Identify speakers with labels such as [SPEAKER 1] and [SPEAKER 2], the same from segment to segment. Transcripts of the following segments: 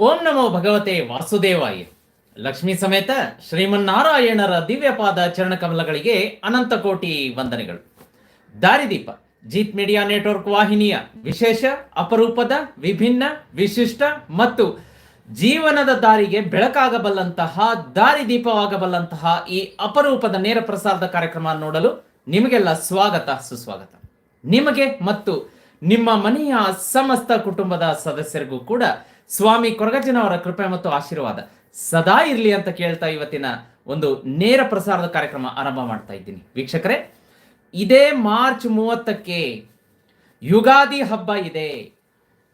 [SPEAKER 1] ಓಂ ನಮೋ ಭಗವತೆ ವಾಸುದೇವಾಯ. ಲಕ್ಷ್ಮೀ ಸಮೇತ ಶ್ರೀಮನ್ನಾರಾಯಣರ ದಿವ್ಯಪಾದ ಚರಣಕಮಲಗಳಿಗೆ ಅನಂತ ಕೋಟಿ ವಂದನೆಗಳು. ದಾರಿದೀಪ, ಜೀತ್ ಮೀಡಿಯಾ ನೆಟ್ವರ್ಕ್ ವಾಹಿನಿಯ ವಿಶೇಷ, ಅಪರೂಪದ, ವಿಭಿನ್ನ, ವಿಶಿಷ್ಟ ಮತ್ತು ಜೀವನದ ದಾರಿಗೆ ಬೆಳಕಾಗಬಲ್ಲಂತಹ, ದಾರಿದೀಪವಾಗಬಲ್ಲಂತಹ ಈ ಅಪರೂಪದ ನೇರ ಪ್ರಸಾರದ ಕಾರ್ಯಕ್ರಮ ನೋಡಲು ನಿಮಗೆಲ್ಲ ಸ್ವಾಗತ, ಸುಸ್ವಾಗತ. ನಿಮಗೆ ಮತ್ತು ನಿಮ್ಮ ಮನೆಯ ಸಮಸ್ತ ಕುಟುಂಬದ ಸದಸ್ಯರಿಗೂ ಕೂಡ ಸ್ವಾಮಿ ಕೊರಗಜ್ಜನವರ ಕೃಪೆ ಮತ್ತು ಆಶೀರ್ವಾದ ಸದಾ ಇರಲಿ ಅಂತ ಕೇಳ್ತಾ ಇವತ್ತಿನ ಒಂದು ನೇರ ಪ್ರಸಾರದ ಕಾರ್ಯಕ್ರಮ ಆರಂಭ ಮಾಡ್ತಾ ಇದ್ದೀನಿ. ವೀಕ್ಷಕರೇ, ಇದೇ ಮಾರ್ಚ್ ಮೂವತ್ತಕ್ಕೆ ಯುಗಾದಿ ಹಬ್ಬ ಇದೆ.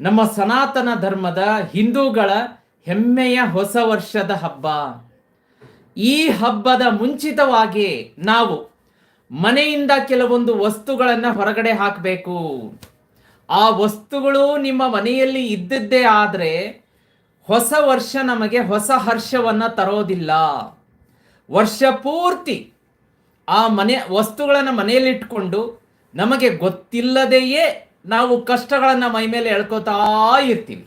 [SPEAKER 1] ನಮ್ಮ ಸನಾತನ ಧರ್ಮದ ಹಿಂದೂಗಳ ಹೆಮ್ಮೆಯ ಹೊಸ ವರ್ಷದ ಹಬ್ಬ. ಈ ಹಬ್ಬದ ಮುಂಚಿತವಾಗಿ ನಾವು ಮನೆಯಿಂದ ಕೆಲವೊಂದು ವಸ್ತುಗಳನ್ನು ಹೊರಗಡೆ ಹಾಕಬೇಕು. ಆ ವಸ್ತುಗಳು ನಿಮ್ಮ ಮನೆಯಲ್ಲಿ ಇದ್ದದ್ದೇ ಆದರೆ ಹೊಸ ವರ್ಷ ನಮಗೆ ಹೊಸ ಹರ್ಷವನ್ನು ತರೋದಿಲ್ಲ. ವರ್ಷ ಪೂರ್ತಿ ಆ ಮನೆ, ವಸ್ತುಗಳನ್ನು ಮನೆಯಲ್ಲಿಟ್ಕೊಂಡು ನಮಗೆ ಗೊತ್ತಿಲ್ಲದೆಯೇ ನಾವು ಕಷ್ಟಗಳನ್ನು ಮೈ ಮೇಲೆ ಎಳ್ಕೋತಾ ಇರ್ತೀವಿ.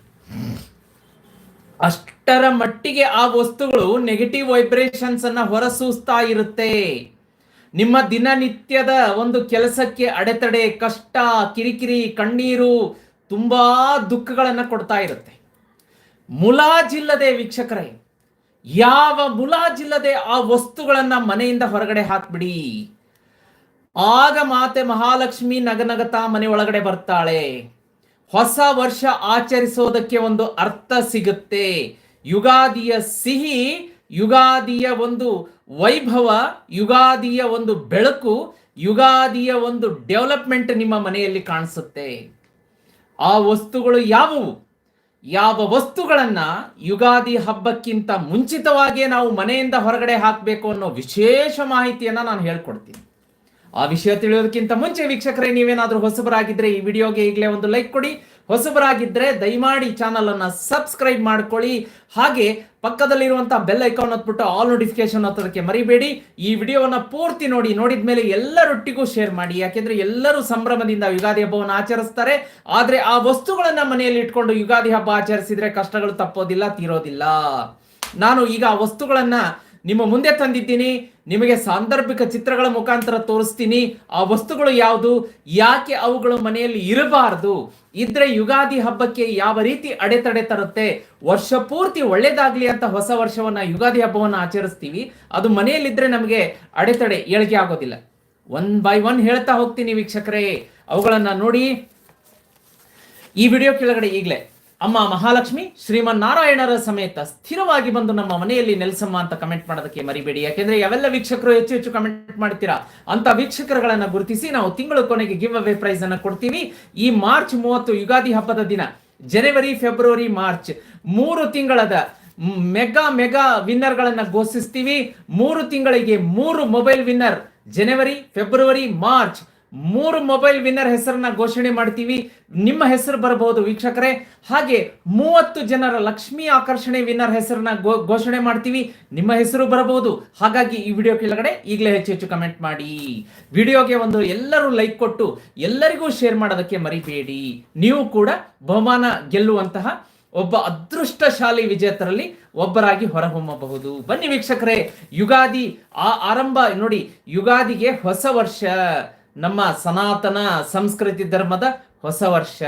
[SPEAKER 1] ಅಷ್ಟರ ಮಟ್ಟಿಗೆ ಆ ವಸ್ತುಗಳು ನೆಗೆಟಿವ್ ವೈಬ್ರೇಷನ್ಸ್ ಅನ್ನ ಹೊರಸೂಸ್ತಾ ಇರುತ್ತೆ. ನಿಮ್ಮ ದಿನನಿತ್ಯದ ಒಂದು ಕೆಲಸಕ್ಕೆ ಅಡೆತಡೆ, ಕಷ್ಟ, ಕಿರಿಕಿರಿ, ಕಣ್ಣೀರು ತುಂಬಾ ದುಃಖಗಳನ್ನು ಕೊಡ್ತಾ ಇರುತ್ತೆ. ಮುಲಾಜಿಲ್ಲದೆ ವೀಕ್ಷಕರೇ, ಯಾವ ಮುಲಾಜಿಲ್ಲದೆ ಆ ವಸ್ತುಗಳನ್ನು ಮನೆಯಿಂದ ಹೊರಗಡೆ ಹಾಕ್ಬಿಡಿ. ಆಗ ಮಾತೆ ಮಹಾಲಕ್ಷ್ಮಿ ನಗನಗತಾ ಮನೆ ಒಳಗಡೆ ಬರ್ತಾಳೆ. ಹೊಸ ವರ್ಷ ಆಚರಿಸೋದಕ್ಕೆ ಒಂದು ಅರ್ಥ ಸಿಗುತ್ತೆ. ಯುಗಾದಿಯ ಸಿಹಿ ಯುಗಾದಿಯ ಒಂದು ವೈಭವ, ಯುಗಾದಿಯ ಒಂದು ಬೆಳಕು, ಯುಗಾದಿಯ ಒಂದು ಡೆವಲಪ್ಮೆಂಟ್ ನಿಮ್ಮ ಮನೆಯಲ್ಲಿ ಕಾಣಿಸುತ್ತೆ. ಆ ವಸ್ತುಗಳು ಯಾವುವು? ಯಾವ ವಸ್ತುಗಳನ್ನ ಯುಗಾದಿ ಹಬ್ಬಕ್ಕಿಂತ ಮುಂಚಿತವಾಗಿಯೇ ನಾವು ಮನೆಯಿಂದ ಹೊರಗಡೆ ಹಾಕಬೇಕು ಅನ್ನೋ ವಿಶೇಷ ಮಾಹಿತಿಯನ್ನ ನಾನು ಹೇಳ್ಕೊಡ್ತೀನಿ. ಆ ವಿಷಯ ತಿಳಿಯೋದಕ್ಕಿಂತ ಮುಂಚೆ ವೀಕ್ಷಕರೇ, ನೀವೇನಾದರೂ ಹೊಸಬರಾಗಿದ್ದರೆ ಈ ವಿಡಿಯೋಗೆ ಈಗಲೇ ಒಂದು ಲೈಕ್ ಕೊಡಿ. ಹೊಸಬರಾಗಿದ್ರೆ ದಯಮಾಡಿ ಚಾನಲ್ ಅನ್ನ ಸಬ್ಸ್ಕ್ರೈಬ್ ಮಾಡ್ಕೊಳ್ಳಿ. ಹಾಗೆ ಪಕ್ಕದಲ್ಲಿರುವಂತಹ ಬೆಲ್ ಐಕಾನ್ ಹೊತ್ಬಿಟ್ಟು ಆಲ್ ನೋಟಿಫಿಕೇಶನ್ ಹತ್ತೋದಕ್ಕೆ ಮರಿಬೇಡಿ. ಈ ವಿಡಿಯೋವನ್ನ ಪೂರ್ತಿ ನೋಡಿ ನೋಡಿದ ಮೇಲೆ ಎಲ್ಲರೊಟ್ಟಿಗೂ ಶೇರ್ ಮಾಡಿ. ಯಾಕೆಂದ್ರೆ ಎಲ್ಲರೂ ಸಂಭ್ರಮದಿಂದ ಯುಗಾದಿ ಹಬ್ಬವನ್ನು ಆಚರಿಸ್ತಾರೆ. ಆದರೆ ಆ ವಸ್ತುಗಳನ್ನ ಮನೆಯಲ್ಲಿ ಇಟ್ಕೊಂಡು ಯುಗಾದಿ ಹಬ್ಬ ಆಚರಿಸಿದ್ರೆ ಕಷ್ಟಗಳು ತಪ್ಪೋದಿಲ್ಲ, ತೀರೋದಿಲ್ಲ. ನಾನು ಈಗ ಆ ವಸ್ತುಗಳನ್ನ ನಿಮ್ಮ ಮುಂದೆ ತಂದಿದ್ದೀನಿ, ನಿಮಗೆ ಸಾಂದರ್ಭಿಕ ಚಿತ್ರಗಳ ಮುಖಾಂತರ ತೋರಿಸ್ತೀನಿ. ಆ ವಸ್ತುಗಳು ಯಾವುದು? ಯಾಕೆ ಅವುಗಳು ಮನೆಯಲ್ಲಿ ಇರಬಾರದು? ಇದ್ರೆ ಯುಗಾದಿ ಹಬ್ಬಕ್ಕೆ ಯಾವ ರೀತಿ ಅಡೆತಡೆ ತರುತ್ತೆ? ವರ್ಷ ಪೂರ್ತಿ ಒಳ್ಳೇದಾಗ್ಲಿ ಅಂತ ಹೊಸ ವರ್ಷವನ್ನ ಯುಗಾದಿ ಹಬ್ಬವನ್ನ ಆಚರಿಸ್ತೀವಿ. ಅದು ಮನೆಯಲ್ಲಿದ್ರೆ ನಮಗೆ ಅಡೆತಡೆ, ಏಳಿಗೆ ಆಗೋದಿಲ್ಲ. ಒನ್ ಬೈ ಒನ್ ಹೇಳ್ತಾ ಹೋಗ್ತೀನಿ ವೀಕ್ಷಕರೇ. ಅವುಗಳನ್ನ ನೋಡಿ ಈ ವಿಡಿಯೋ ಕೆಳಗಡೆ ಈಗಲೇ. ಅಮ್ಮ ಮಹಾಲಕ್ಷ್ಮಿ, ಶ್ರೀಮನ್ ನಾರಾಯಣರ ಸಮೇತ ಸ್ಥಿರವಾಗಿ ಬಂದು ನಮ್ಮ ಮನೆಯಲ್ಲಿ ನೆಲೆಸಮ್ಮ ಅಂತ ಕಮೆಂಟ್ ಮಾಡೋದಕ್ಕೆ ಮರಿಬೇಡಿ. ಯಾಕೆಂದ್ರೆ ಯಾವೆಲ್ಲ ವೀಕ್ಷಕರು ಹೆಚ್ಚು ಹೆಚ್ಚು ಕಮೆಂಟ್ ಮಾಡ್ತೀರಾ? ಅಂತ ವೀಕ್ಷಕರುಗಳನ್ನ ಗುರುತಿಸಿ ನಾವು ತಿಂಗಳ ಕೊನೆಗೆ ಗಿವ್ ಅವೇ ಪ್ರೈಸ್ ಅನ್ನ ಕೊಡ್ತೀವಿ. ಈ ಮಾರ್ಚ್ ಮೂವತ್ತು ಯುಗಾದಿ ಹಬ್ಬದ ದಿನ, ಜನವರಿ, ಫೆಬ್ರವರಿ, ಮಾರ್ಚ್ ಮೂರು ತಿಂಗಳದ ಮೆಗಾ ಮೆಗಾ ವಿನ್ನರ್ ಗಳನ್ನ ಘೋಷಿಸ್ತೀವಿ. ಮೂರು ತಿಂಗಳಿಗೆ ಮೂರು ಮೊಬೈಲ್ ವಿನ್ನರ್ ಜನವರಿ, ಫೆಬ್ರವರಿ, ಮಾರ್ಚ್ ಮೂರು ಮೊಬೈಲ್ ವಿನ್ನರ್ ಹೆಸರನ್ನ ಘೋಷಣೆ ಮಾಡ್ತೀವಿ. ನಿಮ್ಮ ಹೆಸರು ಬರಬಹುದು ವೀಕ್ಷಕರೇ. ಹಾಗೆ ಮೂವತ್ತು ಜನರ ಲಕ್ಷ್ಮಿ ಆಕರ್ಷಣೆ ವಿನ್ನರ್ ಹೆಸರನ್ನ ಘೋಷಣೆ ಮಾಡ್ತೀವಿ. ನಿಮ್ಮ ಹೆಸರು ಬರಬಹುದು. ಹಾಗಾಗಿ ಈ ವಿಡಿಯೋ ಕೆಳಗಡೆ ಈಗಲೇ ಹೆಚ್ಚು ಹೆಚ್ಚು ಕಮೆಂಟ್ ಮಾಡಿ. ವಿಡಿಯೋಗೆ ಒಂದು ಎಲ್ಲರೂ ಲೈಕ್ ಕೊಟ್ಟು ಎಲ್ಲರಿಗೂ ಶೇರ್ ಮಾಡೋದಕ್ಕೆ ಮರಿಬೇಡಿ. ನೀವು ಕೂಡ ಬಹುಮಾನ ಗೆಲ್ಲುವಂತಹ ಒಬ್ಬ ಅದೃಷ್ಟಶಾಲಿ ವಿಜೇತರಲ್ಲಿ ಒಬ್ಬರಾಗಿ ಹೊರಹೊಮ್ಮಬಹುದು. ಬನ್ನಿ ವೀಕ್ಷಕರೇ, ಯುಗಾದಿ ಆ ಆರಂಭ ನೋಡಿ, ಯುಗಾದಿಗೆ ಹೊಸ ವರ್ಷ. ನಮ್ಮ ಸನಾತನ ಸಂಸ್ಕೃತಿ ಧರ್ಮದ ಹೊಸ ವರ್ಷ.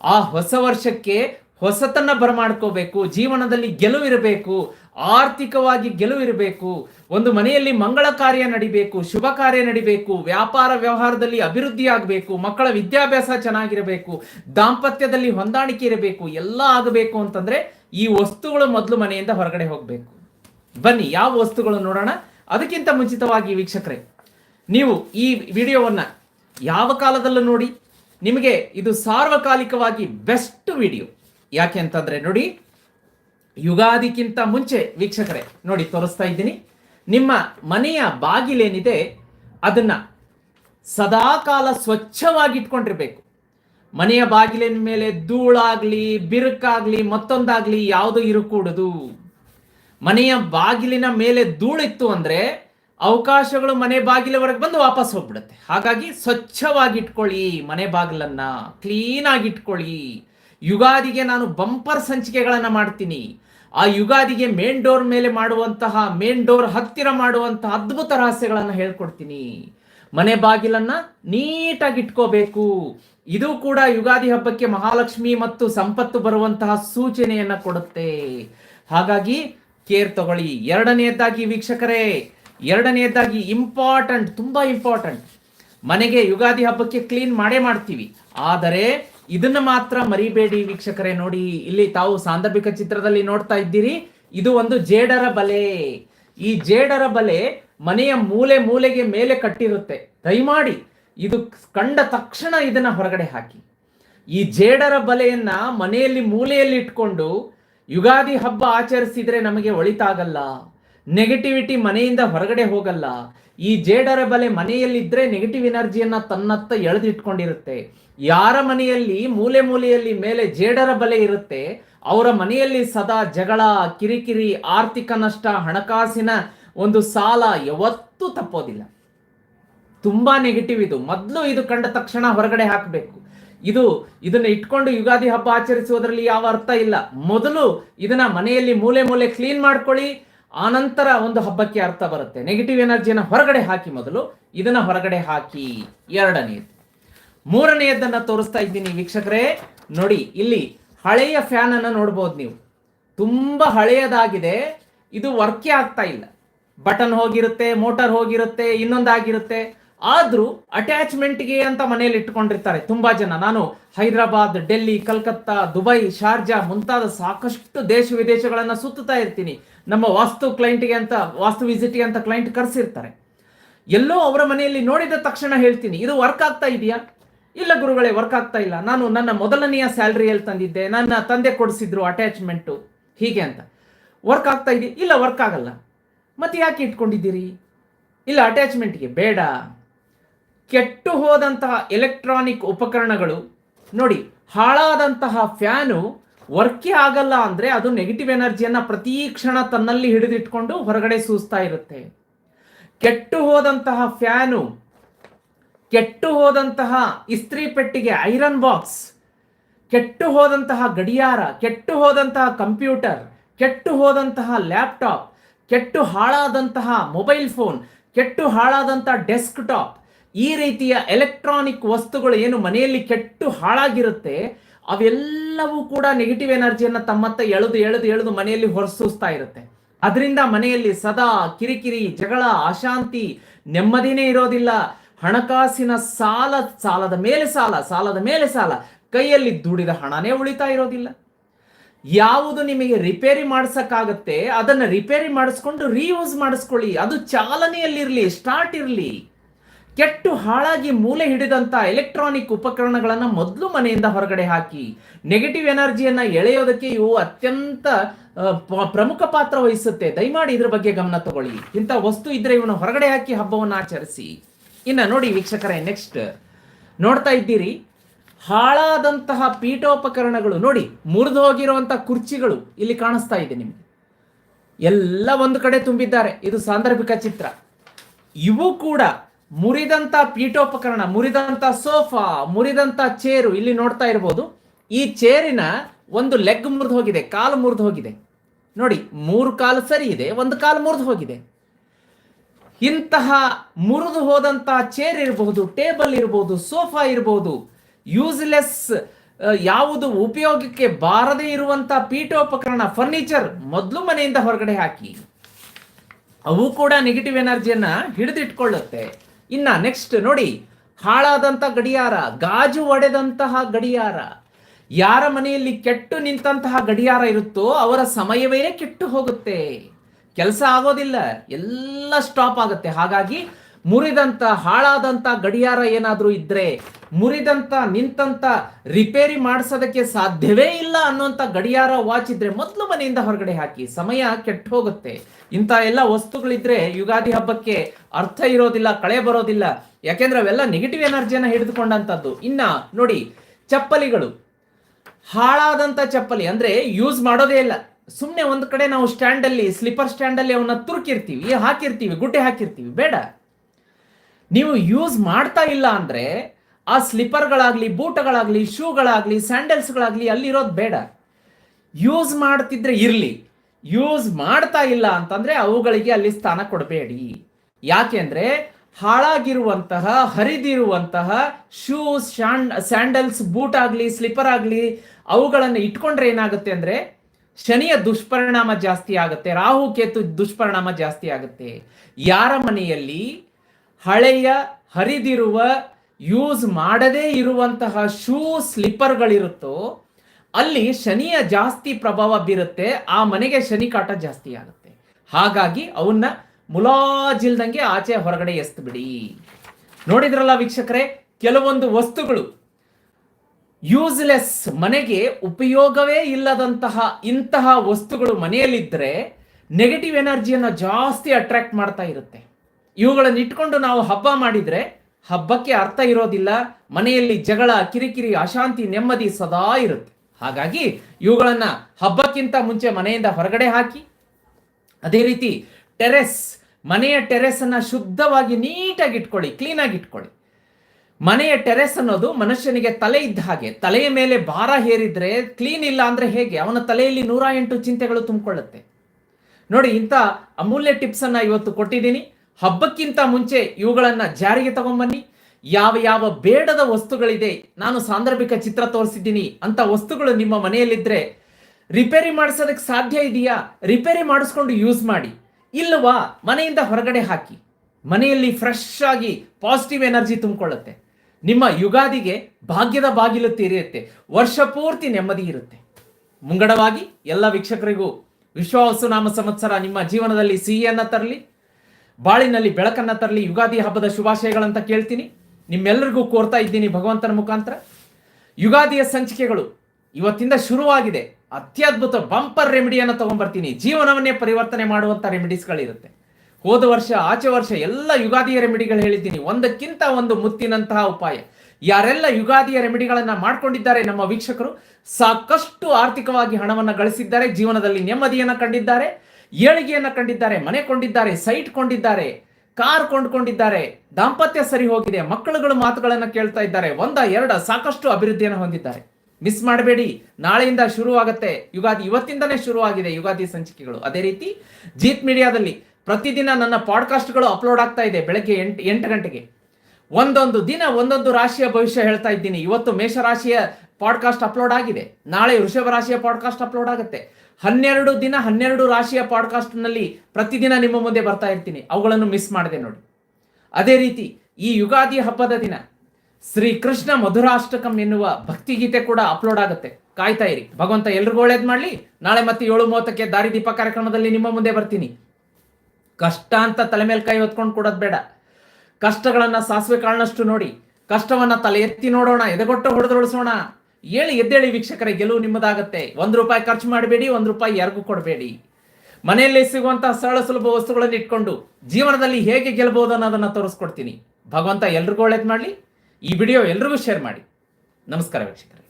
[SPEAKER 1] ಆ ಹೊಸ ವರ್ಷಕ್ಕೆ ಹೊಸತನ್ನ ಬರಮಾಡ್ಕೋಬೇಕು, ಜೀವನದಲ್ಲಿ ಗೆಲುವಿರಬೇಕು ಆರ್ಥಿಕವಾಗಿ ಗೆಲುವಿರಬೇಕು ಒಂದು ಮನೆಯಲ್ಲಿ ಮಂಗಳ ಕಾರ್ಯ ನಡಿಬೇಕು, ಶುಭ ಕಾರ್ಯ ನಡಿಬೇಕು, ವ್ಯಾಪಾರ ವ್ಯವಹಾರದಲ್ಲಿ ಅಭಿವೃದ್ಧಿ ಆಗಬೇಕು, ಮಕ್ಕಳ ವಿದ್ಯಾಭ್ಯಾಸ ಚೆನ್ನಾಗಿರಬೇಕು, ದಾಂಪತ್ಯದಲ್ಲಿ ಹೊಂದಾಣಿಕೆ ಇರಬೇಕು, ಎಲ್ಲ ಆಗಬೇಕು ಅಂತಂದ್ರೆ ಈ ವಸ್ತುಗಳು ಮೊದಲು ಮನೆಯಿಂದ ಹೊರಗಡೆ ಹೋಗಬೇಕು. ಬನ್ನಿ, ಯಾವ ವಸ್ತುಗಳು ನೋಡೋಣ? ಅದಕ್ಕಿಂತ ಮುಂಚಿತವಾಗಿ ವೀಕ್ಷಕರೇ ನೀವು ಈ ವಿಡಿಯೋವನ್ನ ಯಾವ ಕಾಲದಲ್ಲೂ ನೋಡಿ, ನಿಮಗೆ ಇದು ಸಾರ್ವಕಾಲಿಕವಾಗಿ ಬೆಸ್ಟ್ ವಿಡಿಯೋ. ಯಾಕೆ ಅಂತಂದ್ರೆ ನೋಡಿ ಯುಗಾದಿಗಿಂತ ಮುಂಚೆ ವೀಕ್ಷಕರೇ, ನೋಡಿ ತೋರಿಸ್ತಾ ಇದ್ದೀನಿ. ನಿಮ್ಮ ಮನೆಯ ಬಾಗಿಲೇನಿದೆ, ಅದನ್ನ ಸದಾಕಾಲ ಸ್ವಚ್ಛವಾಗಿ ಇಟ್ಕೊಂಡಿರ್ಬೇಕು ಮನೆಯ ಬಾಗಿಲಿನ ಮೇಲೆ ಧೂಳಾಗ್ಲಿ, ಬಿರುಕಾಗ್ಲಿ, ಮತ್ತೊಂದಾಗ್ಲಿ ಯಾವುದು ಇರಕೂಡದು. ಮನೆಯ ಬಾಗಿಲಿನ ಮೇಲೆ ಧೂಳಿತ್ತು ಅಂದ್ರೆ ಅವಕಾಶಗಳು ಮನೆ ಬಾಗಿಲವರೆಗೆ ಬಂದು ವಾಪಸ್ ಹೋಗ್ಬಿಡುತ್ತೆ. ಹಾಗಾಗಿ ಸ್ವಚ್ಛವಾಗಿ ಇಟ್ಕೊಳ್ಳಿ ಮನೆ ಬಾಗಿಲನ್ನ ಕ್ಲೀನ್ ಆಗಿ ಇಟ್ಕೊಳ್ಳಿ ಯುಗಾದಿಗೆ ನಾನು ಬಂಪರ್ ಸಂಚಿಕೆಗಳನ್ನು ಮಾಡ್ತೀನಿ. ಆ ಯುಗಾದಿಗೆ ಮೇನ್ ಡೋರ್ ಮೇಲೆ ಮಾಡುವಂತಹ, ಮೇನ್ ಡೋರ್ ಹತ್ತಿರ ಮಾಡುವಂತಹ ಅದ್ಭುತ ರಹಸ್ಯಗಳನ್ನು ಹೇಳ್ಕೊಡ್ತೀನಿ. ಮನೆ ಬಾಗಿಲನ್ನ ನೀಟಾಗಿ ಇಟ್ಕೋಬೇಕು ಇದು ಕೂಡ ಯುಗಾದಿ ಹಬ್ಬಕ್ಕೆ ಮಹಾಲಕ್ಷ್ಮಿ ಮತ್ತು ಸಂಪತ್ತು ಬರುವಂತಹ ಸೂಚನೆಯನ್ನ ಕೊಡುತ್ತೆ. ಹಾಗಾಗಿ ಕೇರ್ ತಗೊಳ್ಳಿ. ಎರಡನೆಯದಾಗಿ ವೀಕ್ಷಕರೇ ಎರಡನೆಯದಾಗಿ ಇಂಪಾರ್ಟೆಂಟ್ ತುಂಬ ಇಂಪಾರ್ಟೆಂಟ್ ಮನೆಗೆ ಯುಗಾದಿ ಹಬ್ಬಕ್ಕೆ ಕ್ಲೀನ್ ಮಾಡೇ ಮಾಡ್ತೀವಿ. ಆದರೆ ಇದನ್ನ ಮಾತ್ರ ಮರಿಬೇಡಿ ವೀಕ್ಷಕರೇ ನೋಡಿ. ಇಲ್ಲಿ ತಾವು ಸಾಂದರ್ಭಿಕ ಚಿತ್ರದಲ್ಲಿ ನೋಡ್ತಾ ಇದ್ದೀರಿ. ಇದು ಒಂದು ಜೇಡರ ಬಲೆ. ಈ ಜೇಡರ ಬಲೆ ಮನೆಯ ಮೂಲೆ ಮೂಲೆಗೆ ಮೇಲೆ ಕಟ್ಟಿರುತ್ತೆ. ದಯಮಾಡಿ ಇದು ಕಂಡ ತಕ್ಷಣ ಇದನ್ನ ಹೊರಗಡೆ ಹಾಕಿ. ಈ ಜೇಡರ ಬಲೆಯನ್ನ ಮನೆಯಲ್ಲಿ ಮೂಲೆಯಲ್ಲಿ ಇಟ್ಕೊಂಡು ಯುಗಾದಿ ಹಬ್ಬ ಆಚರಿಸಿದ್ರೆ ನಮಗೆ ಒಳಿತಾಗಲ್ಲ. ನೆಗೆಟಿವಿಟಿ ಮನೆಯಿಂದ ಹೊರಗಡೆ ಹೋಗಲ್ಲ. ಈ ಜೇಡರ ಬಲೆ ಮನೆಯಲ್ಲಿದ್ರೆ ನೆಗೆಟಿವ್ ಎನರ್ಜಿಯನ್ನ ತನ್ನತ್ತ ಎಳೆದಿಟ್ಕೊಂಡಿರುತ್ತೆ. ಯಾರ ಮನೆಯಲ್ಲಿ ಮೂಲೆ ಮೂಲೆಯಲ್ಲಿ ಮೇಲೆ ಜೇಡರ ಬಲೆ ಇರುತ್ತೆ, ಅವರ ಮನೆಯಲ್ಲಿ ಸದಾ ಜಗಳ, ಕಿರಿಕಿರಿ, ಆರ್ಥಿಕ ನಷ್ಟ, ಹಣಕಾಸಿನ ಒಂದು ಸಾಲ ಯಾವತ್ತೂ ತಪ್ಪೋದಿಲ್ಲ. ತುಂಬಾ ನೆಗೆಟಿವ್ ಇದು. ಮೊದಲು ಇದು ಕಂಡ ತಕ್ಷಣ ಹೊರಗಡೆ ಹಾಕಬೇಕು. ಇದು ಇದನ್ನ ಇಟ್ಕೊಂಡು ಯುಗಾದಿ ಹಬ್ಬ ಆಚರಿಸುವುದರಲ್ಲಿ ಯಾವ ಅರ್ಥ ಇಲ್ಲ. ಮೊದಲು ಇದನ್ನ ಮನೆಯಲ್ಲಿ ಮೂಲೆ ಮೂಲೆ ಕ್ಲೀನ್ ಮಾಡ್ಕೊಳ್ಳಿ ಆನಂತರ ಒಂದು ಹಬ್ಬಕ್ಕೆ ಅರ್ಥ ಬರುತ್ತೆ. ನೆಗೆಟಿವ್ ಎನರ್ಜಿಯನ್ನು ಹೊರಗಡೆ ಹಾಕಿ ಮೊದಲು, ಇದನ್ನ ಹೊರಗಡೆ ಹಾಕಿ ಎರಡನೆಯದು ಮೂರನೆಯದನ್ನ ತೋರಿಸ್ತಾ ಇದ್ದೀನಿ ವೀಕ್ಷಕರೇ. ನೋಡಿ, ಇಲ್ಲಿ ಹಳೆಯ ಫ್ಯಾನ್ ಅನ್ನ ನೋಡ್ಬೋದು ನೀವು. ತುಂಬಾ ಹಳೆಯದಾಗಿದೆ. ಇದು ವರ್ಕೇ ಆಗ್ತಾ ಇಲ್ಲ. ಬಟನ್ ಹೋಗಿರುತ್ತೆ ಮೋಟರ್ ಹೋಗಿರುತ್ತೆ, ಇನ್ನೊಂದಾಗಿರುತ್ತೆ. ಆದ್ರೂ ಅಟ್ಯಾಚ್ಮೆಂಟ್ಗೆ ಅಂತ ಮನೆಯಲ್ಲಿ ಇಟ್ಕೊಂಡಿರ್ತಾರೆ ತುಂಬಾ ಜನ. ನಾನು ಹೈದರಾಬಾದ್, ಡೆಲ್ಲಿ, ಕಲ್ಕತ್ತಾ, ದುಬೈ, ಶಾರ್ಜಾ ಮುಂತಾದ ಸಾಕಷ್ಟು ದೇಶ ವಿದೇಶಗಳನ್ನ ಸುತ್ತುತ್ತಾ ಇರ್ತೀನಿ. ನಮ್ಮ ವಾಸ್ತು ಕ್ಲೈಂಟ್ಗೆ ಅಂತ, ವಾಸ್ತು ವಿಸಿಟ್ಗೆ ಅಂತ ಕ್ಲೈಂಟ್ ಕರೆಸಿರ್ತಾರೆ. ಎಲ್ಲೋ ಅವರ ಮನೆಯಲ್ಲಿ ನೋಡಿದ ತಕ್ಷಣ ಹೇಳ್ತೀನಿ, ಇದು ವರ್ಕ್ ಆಗ್ತಾ ಇದೆಯಾ? ಇಲ್ಲ ಗುರುಗಳೇ ವರ್ಕ್ ಆಗ್ತಾ ಇಲ್ಲ. ನಾನು ನನ್ನ ಮೊದಲನೆಯ ಸ್ಯಾಲ್ರಿಯಲ್ಲಿ ತಂದಿದ್ದೆ. ನನ್ನ ತಂದೆ ಕೊಡಿಸಿದ್ರು ಅಟ್ಯಾಚ್ಮೆಂಟು ಹೀಗೆ ಅಂತ. ವರ್ಕ್ ಆಗ್ತಾ ಇದೆಯಾ? ಇಲ್ಲ ವರ್ಕ್ ಆಗಲ್ಲ. ಮತ್ತೆ ಯಾಕೆ ಇಟ್ಕೊಂಡಿದ್ದೀರಿ? ಇಲ್ಲ ಅಟ್ಯಾಚ್ಮೆಂಟ್ಗೆ ಬೇಡ. ಕೆಟ್ಟು ಹೋದಂತಹ ಎಲೆಕ್ಟ್ರಾನಿಕ್ ಉಪಕರಣಗಳು, ನೋಡಿ, ಹಾಳಾದಂತಹ ಫ್ಯಾನು ವರ್ಕೇ ಆಗಲ್ಲ ಅಂದ್ರೆ ಅದು ನೆಗೆಟಿವ್ ಎನರ್ಜಿಯನ್ನು ಪ್ರತಿ ಕ್ಷಣ ತನ್ನಲ್ಲಿ ಹಿಡಿದಿಟ್ಕೊಂಡು ಹೊರಗಡೆ ಸೂಸ್ತಾ ಇರುತ್ತೆ. ಕೆಟ್ಟು ಹೋದಂತಹ ಫ್ಯಾನು ಕೆಟ್ಟು ಹೋದಂತಹ ಇಸ್ತ್ರಿ ಪೆಟ್ಟಿಗೆ ಐರನ್ ಬಾಕ್ಸ್ ಕೆಟ್ಟು ಹೋದಂತಹ ಗಡಿಯಾರ, ಕೆಟ್ಟು ಹೋದಂತಹ ಕಂಪ್ಯೂಟರ್ ಕೆಟ್ಟು ಹೋದಂತಹ ಲ್ಯಾಪ್ಟಾಪ್ ಕೆಟ್ಟು ಹಾಳಾದಂತಹ ಮೊಬೈಲ್ ಫೋನ್ ಕೆಟ್ಟು ಹಾಳಾದಂತಹ ಡೆಸ್ಕ್ ಟಾಪ್ ಈ ರೀತಿಯ ಎಲೆಕ್ಟ್ರಾನಿಕ್ ವಸ್ತುಗಳು ಏನು ಮನೆಯಲ್ಲಿ ಕೆಟ್ಟು ಹಾಳಾಗಿರುತ್ತೆ, ಅವೆಲ್ಲವೂ ಕೂಡ ನೆಗೆಟಿವ್ ಎನರ್ಜಿಯನ್ನು ತಮ್ಮತ್ತ ಎಳೆದು ಎಳೆದು ಎಳೆದು ಮನೆಯಲ್ಲಿ ಹೊರಸೂಸ್ತಾ ಇರುತ್ತೆ. ಅದರಿಂದ ಮನೆಯಲ್ಲಿ ಸದಾ ಕಿರಿಕಿರಿ, ಜಗಳ, ಅಶಾಂತಿ ನೆಮ್ಮದಿನೇ ಇರೋದಿಲ್ಲ. ಹಣಕಾಸಿನ ಸಾಲ, ಸಾಲದ ಮೇಲೆ ಸಾಲ, ಸಾಲದ ಮೇಲೆ ಸಾಲ, ಕೈಯಲ್ಲಿ ದುಡಿದ ಹಣನೇ ಉಳಿತಾ ಇರೋದಿಲ್ಲ. ಯಾವುದು ನಿಮಗೆ ರಿಪೇರಿ ಮಾಡಿಸಕ್ಕಾಗತ್ತೆ, ಅದನ್ನು ರಿಪೇರಿ ಮಾಡಿಸ್ಕೊಂಡು ರೀಯೂಸ್ ಮಾಡಿಸ್ಕೊಳ್ಳಿ. ಅದು ಚಾಲನೆಯಲ್ಲಿರಲಿ ಸ್ಟಾರ್ಟ್ ಇರಲಿ. ಕೆಟ್ಟು ಹಾಳಾಗಿ ಮೂಲೆ ಹಿಡಿದಂತ ಎಲೆಕ್ಟ್ರಾನಿಕ್ ಉಪಕರಣಗಳನ್ನು ಮೊದಲು ಮನೆಯಿಂದ ಹೊರಗಡೆ ಹಾಕಿ ನೆಗೆಟಿವ್ ಎನರ್ಜಿಯನ್ನು ಎಳೆಯೋದಕ್ಕೆ ಇವು ಅತ್ಯಂತ ಪ್ರಮುಖ ಪಾತ್ರ ವಹಿಸುತ್ತೆ. ದಯಮಾಡಿ ಇದ್ರ ಬಗ್ಗೆ ಗಮನ ತಗೊಳ್ಳಿ. ಇಂಥ ವಸ್ತು ಇದ್ರೆ ಇವನು ಹೊರಗಡೆ ಹಾಕಿ ಹಬ್ಬವನ್ನು ಆಚರಿಸಿ. ಇನ್ನ ನೋಡಿ ವೀಕ್ಷಕರೇ ನೆಕ್ಸ್ಟ್ ನೋಡ್ತಾ ಇದ್ದೀರಿ? ಹಾಳಾದಂತಹ ಪೀಠೋಪಕರಣಗಳು, ನೋಡಿ, ಮುರಿದು ಹೋಗಿರುವಂತಹ ಕುರ್ಚಿಗಳು ಇಲ್ಲಿ ಕಾಣಿಸ್ತಾ ಇದೆ ನಿಮಗೆ. ಎಲ್ಲ ಒಂದು ಕಡೆ ತುಂಬಿದ್ದಾರೆ. ಇದು ಸಾಂದರ್ಭಿಕ ಚಿತ್ರ. ಇವು ಕೂಡ ಮುರಿದಂತ ಪೀಠೋಪಕರಣ, ಮುರಿದಂತ ಸೋಫಾ, ಮುರಿದಂತ ಚೇರು ಇಲ್ಲಿ ನೋಡ್ತಾ ಇರ್ಬೋದು. ಈ ಚೇರಿನ ಒಂದು ಲೆಗ್ ಮುರಿದು ಹೋಗಿದೆ, ಕಾಲು ಮುರಿದು ಹೋಗಿದೆ. ನೋಡಿ, ಮೂರು ಕಾಲು ಸರಿ ಇದೆ, ಒಂದು ಕಾಲು ಮುರಿದು ಹೋಗಿದೆ. ಇಂತಹ ಮುರಿದು ಹೋದಂತಹ ಚೇರ್ ಇರಬಹುದು ಟೇಬಲ್ ಇರಬಹುದು ಸೋಫಾ ಇರಬಹುದು ಯೂಸ್ಲೆಸ್ ಯಾವುದು ಉಪಯೋಗಕ್ಕೆ ಬಾರದೇ ಇರುವಂತಹ ಪೀಠೋಪಕರಣ, ಫರ್ನಿಚರ್ ಮೊದಲು ಮನೆಯಿಂದ ಹೊರಗಡೆ ಹಾಕಿ. ಅವು ಕೂಡ ನೆಗೆಟಿವ್ ಎನರ್ಜಿಯನ್ನ ಹಿಡಿದಿಟ್ಕೊಳ್ಳುತ್ತೆ. ಇನ್ನ ನೆಕ್ಸ್ಟ್ ನೋಡಿ, ಹಾಳಾದಂತ ಗಡಿಯಾರ, ಗಾಜು ಒಡೆದಂತಹ ಗಡಿಯಾರ. ಯಾರ ಮನೆಯಲ್ಲಿ ಕೆಟ್ಟು ನಿಂತಹ ಗಡಿಯಾರ ಇರುತ್ತೋ ಅವರ ಸಮಯವೇ ಕೆಟ್ಟು ಹೋಗುತ್ತೆ. ಕೆಲಸ ಆಗೋದಿಲ್ಲ, ಎಲ್ಲ ಸ್ಟಾಪ್ ಆಗುತ್ತೆ. ಹಾಗಾಗಿ ಮುರಿದಂತ ಹಾಳಾದಂತ ಗಡಿಯಾರ ಏನಾದರೂ ಇದ್ರೆ, ಮುರಿದಂತ ನಿಂತಂತ ರಿಪೇರಿ ಮಾಡಿಸೋದಕ್ಕೆ ಸಾಧ್ಯವೇ ಇಲ್ಲ ಅನ್ನುವಂತ ಗಡಿಯಾರ ವಾಚ್ ಇದ್ರೆ ಮೊದಲು ಮನೆಯಿಂದ ಹೊರಗಡೆ ಹಾಕಿ, ಸಮಯ ಕೆಟ್ಟ ಹೋಗುತ್ತೆ. ಇಂಥ ಎಲ್ಲ ವಸ್ತುಗಳಿದ್ರೆ ಯುಗಾದಿ ಹಬ್ಬಕ್ಕೆ ಅರ್ಥ ಇರೋದಿಲ್ಲ, ಕಳೆ ಬರೋದಿಲ್ಲ. ಯಾಕೆಂದ್ರೆ ಅವೆಲ್ಲ ನೆಗೆಟಿವ್ ಎನರ್ಜಿಯನ್ನು ಹಿಡಿದುಕೊಂಡಂತದ್ದು. ಇನ್ನ ನೋಡಿ, ಚಪ್ಪಲಿಗಳು. ಹಾಳಾದಂತ ಚಪ್ಪಲಿ, ಅಂದ್ರೆ ಯೂಸ್ ಮಾಡೋದೇ ಇಲ್ಲ. ಸುಮ್ಮನೆ ಒಂದು ಕಡೆ ನಾವು ಸ್ಟ್ಯಾಂಡ್ ಅಲ್ಲಿ ಸ್ಲಿಪ್ಪರ್ ಸ್ಟ್ಯಾಂಡ್ ಅಲ್ಲಿ ಅವನ್ನ ತುರುಕಿರ್ತೀವಿ, ಹಾಕಿರ್ತೀವಿ, ಗುಡ್ಡೆ ಹಾಕಿರ್ತೀವಿ, ಬೇಡ. ನೀವು ಯೂಸ್ ಮಾಡ್ತಾ ಇಲ್ಲ ಅಂದ್ರೆ ಆ ಸ್ಲಿಪ್ಪರ್ಗಳಾಗಲಿ, ಬೂಟಗಳಾಗಲಿ, ಶೂಗಳಾಗಲಿ, ಸ್ಯಾಂಡಲ್ಸ್ಗಳಾಗಲಿ ಅಲ್ಲಿರೋದು ಬೇಡ. ಯೂಸ್ ಮಾಡ್ತಿದ್ರೆ ಇರಲಿ. ಯೂಸ್ ಮಾಡ್ತಾ ಇಲ್ಲ ಅಂತಂದ್ರೆ ಅವುಗಳಿಗೆ ಅಲ್ಲಿ ಸ್ಥಾನ ಕೊಡಬೇಡಿ. ಯಾಕೆಂದ್ರೆ ಹಾಳಾಗಿರುವಂತಹ, ಹರಿದಿರುವಂತಹ ಶೂಸ್ ಶಾಂಡ್ ಸ್ಯಾಂಡಲ್ಸ್ ಬೂಟ್ ಆಗಲಿ ಸ್ಲಿಪ್ಪರ್ ಆಗಲಿ ಅವುಗಳನ್ನು ಇಟ್ಕೊಂಡ್ರೆ ಏನಾಗುತ್ತೆ ಅಂದ್ರೆ ಶನಿಯ ದುಷ್ಪರಿಣಾಮ ಜಾಸ್ತಿ ಆಗುತ್ತೆ, ರಾಹು ಕೇತು ದುಷ್ಪರಿಣಾಮ ಜಾಸ್ತಿ ಆಗುತ್ತೆ. ಯಾರ ಮನೆಯಲ್ಲಿ ಹಳೆಯ ಹರಿದಿರುವ ಯೂಸ್ ಮಾಡದೇ ಇರುವಂತಹ ಶೂ ಸ್ಲಿಪ್ಪರ್ಗಳಿರುತ್ತೋ, ಅಲ್ಲಿ ಶನಿಯ ಜಾಸ್ತಿ ಪ್ರಭಾವ ಬೀರುತ್ತೆ, ಆ ಮನೆಗೆ ಶನಿ ಕಾಟ ಜಾಸ್ತಿ ಆಗುತ್ತೆ. ಹಾಗಾಗಿ ಅವನ್ನ ಮುಲಾಜಿಲ್ದಂಗೆ ಆಚೆ ಹೊರಗಡೆ ಎಸ್ತು ಬಿಡಿ ನೋಡಿದ್ರಲ್ಲ ವೀಕ್ಷಕರೇ, ಕೆಲವೊಂದು ವಸ್ತುಗಳು ಯೂಸ್ಲೆಸ್ ಮನೆಗೆ ಉಪಯೋಗವೇ ಇಲ್ಲದಂತಹ ಇಂತಹ ವಸ್ತುಗಳು ಮನೆಯಲ್ಲಿದ್ದರೆ ನೆಗೆಟಿವ್ ಎನರ್ಜಿಯನ್ನು ಜಾಸ್ತಿ ಅಟ್ರಾಕ್ಟ್ ಮಾಡ್ತಾ ಇರುತ್ತೆ. ಇವುಗಳನ್ನು ಇಟ್ಕೊಂಡು ನಾವು ಹಬ್ಬ ಮಾಡಿದ್ರೆ ಹಬ್ಬಕ್ಕೆ ಅರ್ಥ ಇರೋದಿಲ್ಲ, ಮನೆಯಲ್ಲಿ ಜಗಳ, ಕಿರಿಕಿರಿ, ಅಶಾಂತಿ, ನೆಮ್ಮದಿ ಸದಾ ಇರುತ್ತೆ. ಹಾಗಾಗಿ ಇವುಗಳನ್ನು ಹಬ್ಬಕ್ಕಿಂತ ಮುಂಚೆ ಮನೆಯಿಂದ ಹೊರಗಡೆ ಹಾಕಿ, ಅದೇ ರೀತಿ ಟೆರೆಸ್, ಮನೆಯ ಟೆರೆಸ್ ಅನ್ನ ಶುದ್ಧವಾಗಿ ನೀಟಾಗಿ ಇಟ್ಕೊಳ್ಳಿ ಕ್ಲೀನಾಗಿ ಇಟ್ಕೊಳ್ಳಿ. ಮನೆಯ ಟೆರೆಸ್ ಅನ್ನೋದು ಮನುಷ್ಯನಿಗೆ ತಲೆ ಇದ್ದ ಹಾಗೆ, ತಲೆಯ ಮೇಲೆ ಭಾರ ಹೇರಿದ್ರೆ ಕ್ಲೀನ್ ಇಲ್ಲ ಅಂದ್ರೆ ಹೇಗೆ? ಅವನ ತಲೆಯಲ್ಲಿ ನೂರ ಎಂಟು ಚಿಂತೆಗಳು ತುಂಬಿಕೊಳ್ಳುತ್ತೆ. ನೋಡಿ, ಇಂಥ ಅಮೂಲ್ಯ ಟಿಪ್ಸ್ ಅನ್ನ ಇವತ್ತು ಕೊಟ್ಟಿದ್ದೀನಿ. ಹಬ್ಬಕ್ಕಿಂತ ಮುಂಚೆ ಇವುಗಳನ್ನು ಜಾರಿಗೆ ತಗೊಂಬನ್ನಿ. ಯಾವ ಯಾವ ಬೇಡದ ವಸ್ತುಗಳಿದೆ ನಾನು ಸಾಂದರ್ಭಿಕ ಚಿತ್ರ ತೋರಿಸಿದ್ದೀನಿ ಅಂತ ವಸ್ತುಗಳು ನಿಮ್ಮ ಮನೆಯಲ್ಲಿದ್ರೆ ರಿಪೇರಿ ಮಾಡಿಸೋದಕ್ಕೆ ಸಾಧ್ಯ ಇದೆಯಾ? ರಿಪೇರಿ ಮಾಡಿಸ್ಕೊಂಡು ಯೂಸ್ ಮಾಡಿ. ಇಲ್ಲವಾ, ಮನೆಯಿಂದ ಹೊರಗಡೆ ಹಾಕಿ. ಮನೆಯಲ್ಲಿ ಫ್ರೆಶ್ ಆಗಿ ಪಾಸಿಟಿವ್ ಎನರ್ಜಿ ತುಂಬಿಕೊಳ್ಳುತ್ತೆ. ನಿಮ್ಮ ಯುಗಾದಿಗೆ ಭಾಗ್ಯದ ಬಾಗಿಲು ತೀರಿಯುತ್ತೆ. ವರ್ಷ ಪೂರ್ತಿ ನೆಮ್ಮದಿ ಇರುತ್ತೆ. ಮುಂಗಡವಾಗಿ ಎಲ್ಲ ವೀಕ್ಷಕರಿಗೂ ವಿಶ್ವ ನಾಮ ಸಂವತ್ಸರ ನಿಮ್ಮ ಜೀವನದಲ್ಲಿ ಸಿಹಿಯನ್ನು ತರಲಿ. ಬಾಳಿನಲ್ಲಿ ಬೆಳಕನ್ನ ತರಲಿ ಯುಗಾದಿ ಹಬ್ಬದ ಶುಭಾಶಯಗಳಂತ ಕೇಳ್ತೀನಿ. ನಿಮ್ಮೆಲ್ಲರಿಗೂ ಕೋರ್ತಾ ಇದ್ದೀನಿ ಭಗವಂತನ ಮುಖಾಂತರ. ಯುಗಾದಿಯ ಸಂಚಿಕೆಗಳು ಇವತ್ತಿಂದ ಶುರುವಾಗಿದೆ. ಅತ್ಯದ್ಭುತ ಬಂಪರ್ ರೆಮಿಡಿಯನ್ನು ತಗೊಂಡ್ಬರ್ತೀನಿ ಜೀವನವನ್ನೇ ಪರಿವರ್ತನೆ ಮಾಡುವಂತ ರೆಮಿಡೀಸ್ಗಳಿರುತ್ತೆ. ಹೋದ ವರ್ಷ, ಆಚೆ ವರ್ಷ ಎಲ್ಲ ಯುಗಾದಿಯ ರೆಮಿಡಿಗಳು ಹೇಳಿದ್ದೀನಿ. ಒಂದಕ್ಕಿಂತ ಒಂದು ಮುತ್ತಿನಂತಹ ಉಪಾಯ. ಯಾರೆಲ್ಲ ಯುಗಾದಿಯ ರೆಮಿಡಿಗಳನ್ನ ಮಾಡ್ಕೊಂಡಿದ್ದಾರೆ ನಮ್ಮ ವೀಕ್ಷಕರು, ಸಾಕಷ್ಟು ಆರ್ಥಿಕವಾಗಿ ಹಣವನ್ನು ಗಳಿಸಿದ್ದಾರೆ, ಜೀವನದಲ್ಲಿ ನೆಮ್ಮದಿಯನ್ನು ಕಂಡಿದ್ದಾರೆ. ಏಳಿಗೆಯನ್ನ ಕಂಡಿದ್ದಾರೆ, ಮನೆ ಕೊಂಡಿದ್ದಾರೆ ಸೈಟ್ ಕೊಂಡಿದ್ದಾರೆ ಕಾರ್ ಕೊಂಡ್ಕೊಂಡಿದ್ದಾರೆ ದಾಂಪತ್ಯ ಸರಿ ಹೋಗಿದೆ, ಮಕ್ಕಳುಗಳು ಮಾತುಗಳನ್ನು ಕೇಳ್ತಾ ಇದ್ದಾರೆ, ಒಂದ ಎರಡ ಸಾಕಷ್ಟು ಅಭಿವೃದ್ಧಿಯನ್ನು ಹೊಂದಿದ್ದಾರೆ. ಮಿಸ್ ಮಾಡಬೇಡಿ, ನಾಳೆಯಿಂದ ಶುರುವಾಗುತ್ತೆ, ಯುಗಾದಿ ಇವತ್ತಿಂದನೇ ಶುರುವಾಗಿದೆ, ಯುಗಾದಿ ಸಂಚಿಕೆಗಳು. ಅದೇ ರೀತಿ ಜೀತ್ ಮೀಡಿಯಾದಲ್ಲಿ ಪ್ರತಿದಿನ ನನ್ನ ಪಾಡ್ಕಾಸ್ಟ್ಗಳು ಅಪ್ಲೋಡ್ ಆಗ್ತಾ ಇದೆ, ಬೆಳಗ್ಗೆ ಎಂಟು ಎಂಟು ಗಂಟೆಗೆ. ಒಂದೊಂದು ದಿನ ಒಂದೊಂದು ರಾಶಿಯ ಭವಿಷ್ಯ ಹೇಳ್ತಾ ಇದ್ದೀನಿ. ಇವತ್ತು ಮೇಷರಾಶಿಯ ಪಾಡ್ಕಾಸ್ಟ್ ಅಪ್ಲೋಡ್ ಆಗಿದೆ. ನಾಳೆ ವೃಷಭ ರಾಶಿಯ ಪಾಡ್ಕಾಸ್ಟ್ ಅಪ್ಲೋಡ್ ಆಗುತ್ತೆ. ಹನ್ನೆರಡು ದಿನ ಹನ್ನೆರಡು ರಾಶಿಯ ಪಾಡ್ಕಾಸ್ಟ್ನಲ್ಲಿ ಪ್ರತಿದಿನ ನಿಮ್ಮ ಮುಂದೆ ಬರ್ತಾ ಇರ್ತೀನಿ. ಅವುಗಳನ್ನು ಮಿಸ್ ಮಾಡಿದೆ ನೋಡಿ. ಅದೇ ರೀತಿ ಈ ಯುಗಾದಿ ಹಬ್ಬದ ದಿನ ಶ್ರೀ ಕೃಷ್ಣ ಮಧುರಾಷ್ಟಕಂ ಎನ್ನುವ ಭಕ್ತಿಗೀತೆ ಕೂಡ ಅಪ್ಲೋಡ್ ಆಗುತ್ತೆ. ಕಾಯ್ತಾ ಇರಿ. ಭಗವಂತ ಎಲ್ರಿಗೂ ಒಳ್ಳೇದು ಮಾಡಲಿ. ನಾಳೆ ಮತ್ತೆ ಏಳು ಮೂವತ್ತಕ್ಕೆ ದಾರಿದೀಪ ಕಾರ್ಯಕ್ರಮದಲ್ಲಿ ನಿಮ್ಮ ಮುಂದೆ ಬರ್ತೀನಿ. ಕಷ್ಟ ಅಂತ ತಲೆ ಮೇಲೆ ಕೈ ಹೊತ್ಕೊಂಡು ಕೊಡೋದು ಬೇಡ. ಕಷ್ಟಗಳನ್ನು ಸಾಸಿವೆ ಕಾಳನಷ್ಟು ನೋಡಿ. ಕಷ್ಟವನ್ನ ತಲೆ ಎತ್ತಿ ನೋಡೋಣ, ಎದೆಗೊಟ್ಟು ಹೊಡೆದೊಳಿಸೋಣ ಹೇಳಿ ಎದ್ದೇಳಿ ವೀಕ್ಷಕರ, ಗೆಲುವು ನಿಮ್ಮದಾಗತ್ತೆ. ಒಂದು ರೂಪಾಯಿ ಖರ್ಚು ಮಾಡಬೇಡಿ, ಒಂದು ರೂಪಾಯಿ ಯಾರಿಗೂ ಕೊಡಬೇಡಿ. ಮನೆಯಲ್ಲಿ ಸಿಗುವಂತಹ ಸರಳ ಸುಲಭ ವಸ್ತುಗಳನ್ನು ಇಟ್ಕೊಂಡು ಜೀವನದಲ್ಲಿ ಹೇಗೆ ಗೆಲ್ಬಹುದು ಅನ್ನೋದನ್ನ ತೋರಿಸ್ಕೊಡ್ತೀನಿ. ಭಗವಂತ ಎಲ್ರಿಗೂ ಒಳ್ಳೇದು ಮಾಡಲಿ. ಈ ವಿಡಿಯೋ ಎಲ್ರಿಗೂ ಶೇರ್ ಮಾಡಿ. ನಮಸ್ಕಾರ ವೀಕ್ಷಕರೇ.